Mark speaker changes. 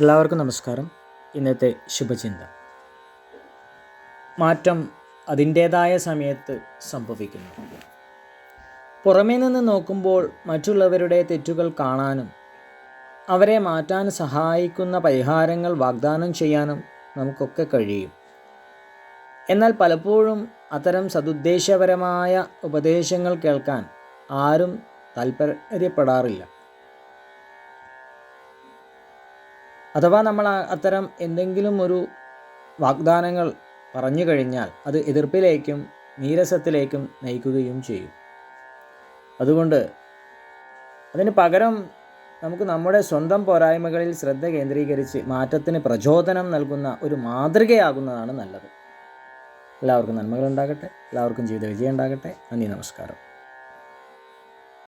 Speaker 1: എല്ലാവർക്കും നമസ്കാരം. ഇന്നത്തെ ശുഭചിന്ത. മാറ്റം അതിന്റേതായ സമയത്ത് സംഭവിക്കുന്നു. പുറമേ നിന്ന് നോക്കുമ്പോൾ മറ്റുള്ളവരുടെ തെറ്റുകൾ കാണാനും അവരെ മാറ്റാൻ സഹായിക്കുന്ന പരിഹാരങ്ങൾ വാഗ്ദാനം ചെയ്യാനും നമുക്കൊക്കെ കഴിയും. എന്നാൽ പലപ്പോഴും അത്തരം സതുദ്ദേശപരമായ ഉപദേശങ്ങൾ കേൾക്കാൻ ആരും താല്പര്യപ്പെടാറില്ല. അഥവാ നമ്മൾ അത്തരം എന്തെങ്കിലും ഒരു വാഗ്ദാനങ്ങൾ പറഞ്ഞു കഴിഞ്ഞാൽ അത് എതിർപ്പിലേക്കും നീരസത്തിലേക്കും നയിക്കുകയും ചെയ്യും. അതുകൊണ്ട് അതിന് പകരം നമുക്ക് നമ്മുടെ സ്വന്തം പോരായ്മകളിൽ ശ്രദ്ധ കേന്ദ്രീകരിച്ച് മാറ്റത്തിന് പ്രചോദനം നൽകുന്ന ഒരു മാതൃകയാകുന്നതാണ് നല്ലത്. എല്ലാവർക്കും നന്മകൾ ഉണ്ടാകട്ടെ. എല്ലാവർക്കും ജീവിത വിജയം ഉണ്ടാകട്ടെ. നന്ദി നമസ്കാരം.